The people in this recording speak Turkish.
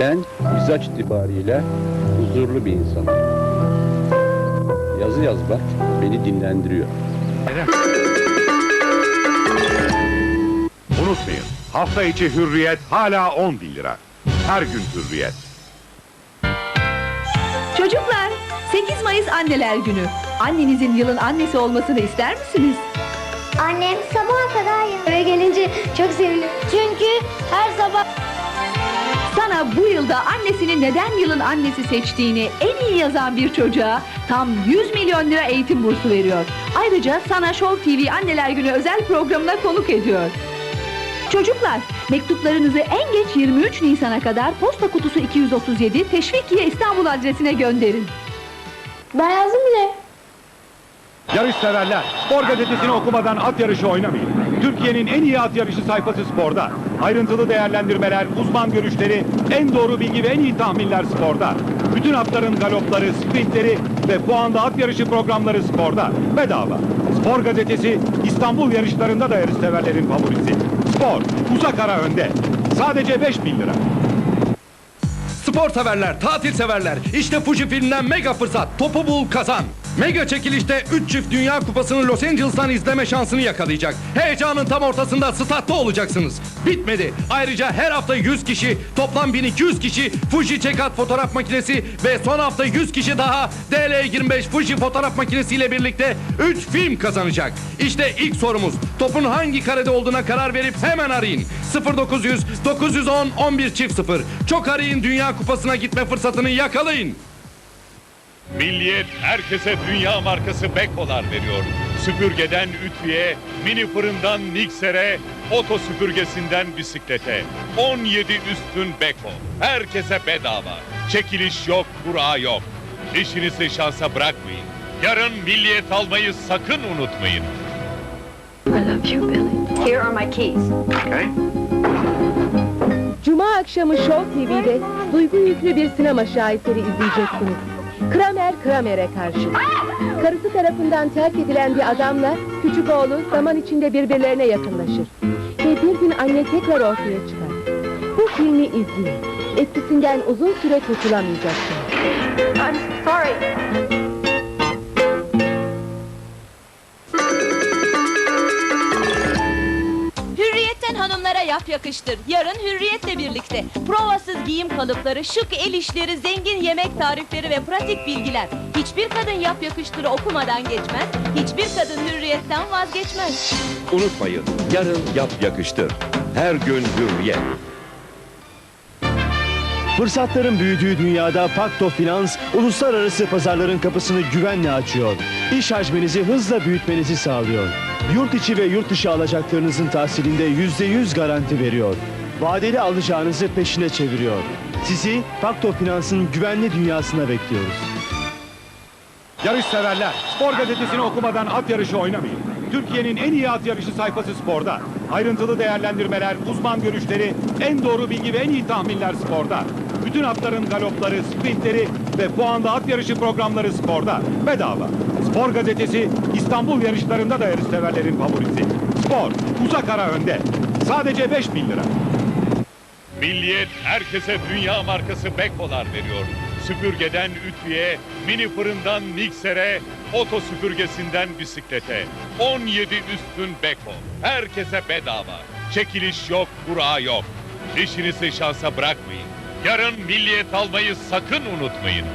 Ben mizaç itibariyle huzurlu bir insanım. Yazı yazmak beni dinlendiriyor. Unutmayın, hafta içi hürriyet hala 10 bin lira. Her gün hürriyet. Çocuklar, 8 Mayıs Anneler Günü. Annenizin yılın annesi olmasını ister misiniz? Annem sabaha kadar eve gelince çok sevinirim. Çünkü her sabah Sana bu yılda annesini neden yılın annesi seçtiğini en iyi yazan bir çocuğa tam 100 milyon lira eğitim bursu veriyor. Ayrıca sana Show TV Anneler Günü özel programına konuk ediyor. Çocuklar, mektuplarınızı en geç 23 Nisan'a kadar posta kutusu 237 Teşvikiye İstanbul adresine gönderin. ben yazdım bile. Yarış severler, spor gazetesini okumadan at yarışı oynamayın. Türkiye'nin en iyi at yarışı sayfası sporda. Ayrıntılı değerlendirmeler, uzman görüşleri, en doğru bilgi ve en iyi tahminler sporda. Bütün atların galopları, sprintleri ve puanda at yarışı programları sporda. Bedava. Spor gazetesi İstanbul yarışlarında da yarış severlerin favorisi. Spor, uzak ara önde. Sadece 5 bin lira. Spor severler, tatil severler. İşte Fuji filmden mega fırsat. Topu bul kazan. Mega çekilişte 3 çift Dünya Kupası'nı Los Angeles'tan izleme şansını yakalayacak. Heyecanın tam ortasında statta olacaksınız. Bitmedi. Ayrıca her hafta 100 kişi, toplam 1200 kişi Fuji Çekat fotoğraf makinesi ve son hafta 100 kişi daha DL25 Fuji fotoğraf makinesiyle birlikte 3 film kazanacak. İşte ilk sorumuz. Topun hangi karede olduğuna karar verip hemen arayın. 0900 910 11 çift 0. Çok arayın Dünya Kupası'na gitme fırsatını yakalayın. Milliyet herkese dünya markası Beko'lar veriyor. Süpürgeden ütüye, mini fırından miksere, oto süpürgesinden bisiklete. 17 üstün Beko. Herkese bedava. Çekiliş yok, kura yok. İşinizi şansa bırakmayın. Yarın milliyet almayı sakın unutmayın. Here are my keys. Cuma akşamı Show TV'de duygu yüklü bir sinema şahitleri izleyeceksiniz. Kramer Kramer'e karşı. Karısı tarafından terk edilen bir adamla küçük oğlu zaman içinde birbirlerine yakınlaşır. Ve bir gün anne tekrar ortaya çıkar. Bu filmi izleyin. Etkisinden uzun süre kurtulamayacaksınız. I'm sorry. Yap yakıştır. Yarın Hürriyet'le birlikte. Provasız giyim kalıpları, şık el işleri, zengin yemek tarifleri ve pratik bilgiler. Hiçbir kadın yap yakıştırı okumadan geçmez. Hiçbir kadın Hürriyet'ten vazgeçmez. Unutmayın, yarın yap yakıştır. Her gün hürriyet. Fırsatların büyüdüğü dünyada Fakto Finans, uluslararası pazarların kapısını güvenle açıyor. İş hacminizi hızla büyütmenizi sağlıyor. Yurt içi ve yurt dışı alacaklarınızın tahsilinde yüzde yüz garanti veriyor. Vadeli alacağınızı peşine çeviriyor. Sizi Fakto Finans'ın güvenli dünyasına bekliyoruz. Yarış severler, spor gazetesini okumadan at yarışı oynamayın. Türkiye'nin en iyi at yarışı sayfası sporda. Ayrıntılı değerlendirmeler, uzman görüşleri, en doğru bilgi ve en iyi tahminler sporda. Bütün atların galopları, sprintleri ve puanda at yarışı programları sporda. Bedava. Spor gazetesi İstanbul yarışlarında da yarış severlerin favorisi. Spor, uzak ara önde. Sadece 5 bin lira. Milliyet herkese dünya markası Beko'lar veriyor. Süpürgeden ütüye, mini fırından miksere, oto süpürgesinden bisiklete. 17 üstün Beko. Herkese bedava. Çekiliş yok, kura yok. İşinizi şansa bırakmayın. Yarın milliyet almayı sakın unutmayın.